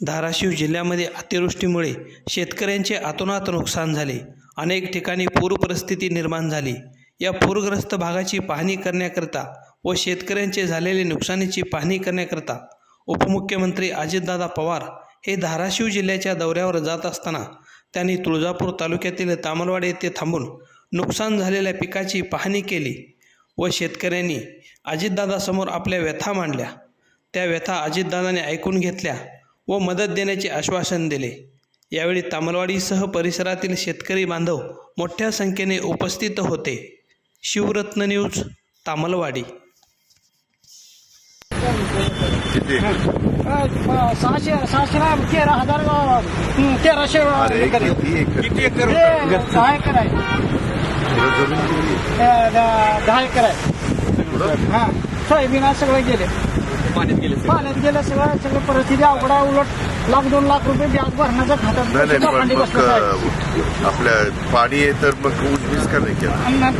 धाराशिव जिल्ह्यामध्ये अतिवृष्टीमुळे शेतकऱ्यांचे अतोनात नुकसान झाले. अनेक ठिकाणी पूरपरिस्थिती निर्माण झाली. या पूरग्रस्त भागाची पाहणी करण्याकरता व शेतकऱ्यांचे झालेले नुकसानीची पाहणी करण्याकरता उपमुख्यमंत्री अजितदादा पवार हे धाराशिव जिल्ह्याच्या दौऱ्यावर जात असताना त्यांनी तुळजापूर तालुक्यातील तामलवाडी येथे थांबून नुकसान झालेल्या पिकाची पाहणी केली व शेतकऱ्यांनी अजितदादासमोर आपल्या व्यथा मांडल्या. त्या व्यथा अजितदादाने ऐकून घेतल्या व मदत देण्याचे आश्वासन दिले. यावेळी तामलवाडीसह परिसरातील शेतकरी बांधव मोठ्या संख्येने उपस्थित होते. शिवरत्न न्यूज तामलवाडी. किती? सहाशे सहाशे नाही तेरा हजार हं, तेराशे अरे एकर आहे. किती एकर किती एकर हे होतं? दहा एकर आहे. तुला जमीन किती? हे द- दहा एकर आहे. पुढं? हा सोयाबीन सगळं गेले. पाण्यात गेले सगळे. पाण्यात गेलं सगळं सगळं परिस्थिती अवघड आहे उलट लाख दोन लाख रुपये व्याज भरण्याचं खात्यात. नाही पण मग अ, आपल्या पाणी आहे तर मग ऊस बीस का नाही केला? आणि